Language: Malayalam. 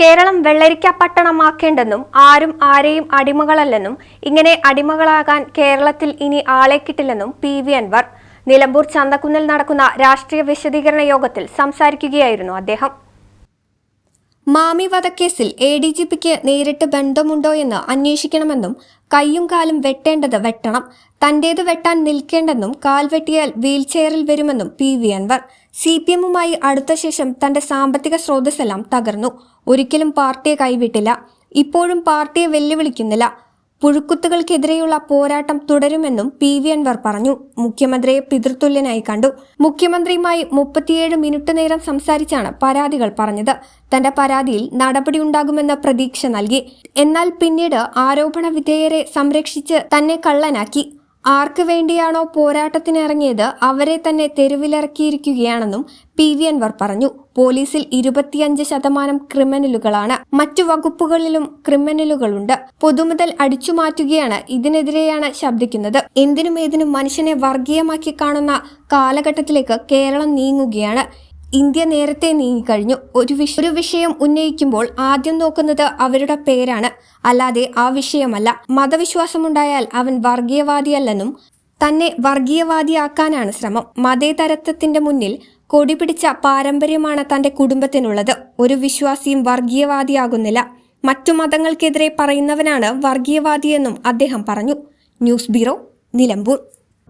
Keralam വെള്ളരിക്ക പട്ടണമാക്കേണ്ടെന്നും ആരും ആരെയും അടിമകളല്ലെന്നും ഇങ്ങനെ അടിമകളാകാൻ കേരളത്തിൽ ഇനി ആളെ കിട്ടില്ലെന്നും പി വി അൻവർ. നിലമ്പൂർ ചന്തക്കുന്നിൽ നടക്കുന്ന രാഷ്ട്രീയ വിശദീകരണ യോഗത്തിൽ സംസാരിക്കുകയായിരുന്നു അദ്ദേഹം. മാമി വധക്കേസിൽ എ ഡി ജി പിക്ക് നേരിട്ട് ബന്ധമുണ്ടോ എന്ന് അന്വേഷിക്കണമെന്നും കയ്യും കാലും വെട്ടേണ്ടത് വെട്ടണം തന്റേത് വെട്ടാൻ നിൽക്കേണ്ടെന്നും കാൽ വെട്ടിയാൽ വീൽചെയറിൽ വരുമെന്നും P. V. Anvar. C P എമ്മുമായി അടുത്ത ശേഷം തന്റെ സാമ്പത്തിക സ്രോതസ്സെല്ലാം തകർന്നു. ഒരിക്കലും പാർട്ടിയെ കൈവിട്ടില്ല. ഇപ്പോഴും പാർട്ടിയെ വെല്ലുവിളിക്കുന്നില്ല. പുഴുക്കുത്തുകൾക്കെതിരെയുള്ള പോരാട്ടം തുടരുമെന്നും പി വി അൻവർ പറഞ്ഞു. മുഖ്യമന്ത്രിയെ പിതൃതുല്യനായി കണ്ടു. മുഖ്യമന്ത്രിയുമായി മുപ്പത്തിയേഴ് മിനിറ്റ് നേരം സംസാരിച്ചാണ് പരാതികൾ പറഞ്ഞത്. തന്റെ പരാതിയിൽ നടപടിയുണ്ടാകുമെന്ന പ്രതീക്ഷ നൽകി. എന്നാൽ പിന്നീട് ആരോപണ വിധേയരെ സംരക്ഷിച്ച് തന്നെ കള്ളനാക്കി. ആർക്ക് വേണ്ടിയാണോ പോരാട്ടത്തിനിറങ്ങിയത് അവരെ തന്നെ തെരുവിലിറക്കിയിരിക്കുകയാണെന്നും പി വി അൻവർ പറഞ്ഞു. പോലീസിൽ ഇരുപത്തിയഞ്ച് ശതമാനം ക്രിമിനലുകളാണ്. മറ്റു വകുപ്പുകളിലും ക്രിമിനലുകളുണ്ട്. പൊതുമുതൽ അടിച്ചുമാറ്റുകയാണ് ഇതിനെതിരെയാണ് ശബ്ദിക്കുന്നത്. എന്തിനും ഏതിനും മനുഷ്യനെ വർഗീയമാക്കി കാണുന്ന കാലഘട്ടത്തിലേക്ക് കേരളം നീങ്ങുകയാണ്. ഇന്ത്യ നേരത്തെ നീങ്ങിക്കഴിഞ്ഞു. ഒരു വിഷ ഒരു വിഷയം ഉന്നയിക്കുമ്പോൾ ആദ്യം നോക്കുന്നത് അവരുടെ പേരാണ്. അല്ലാതെ ആ വിഷയമല്ല. മതവിശ്വാസമുണ്ടായാൽ അവൻ വർഗീയവാദിയല്ലെന്നും തന്നെ വർഗീയവാദിയാക്കാനാണ് ശ്രമം. മതേതരത്വത്തിന്റെ മുന്നിൽ കൊടി പിടിച്ച പാരമ്പര്യമാണ് തന്റെ കുടുംബത്തിനുള്ളത്. ഒരു വിശ്വാസിയും വർഗീയവാദിയാകുന്നില്ല. മറ്റു മതങ്ങൾക്കെതിരെ പറയുന്നവനാണ് വർഗീയവാദിയെന്നും അദ്ദേഹം പറഞ്ഞു. News bureau Nilambur.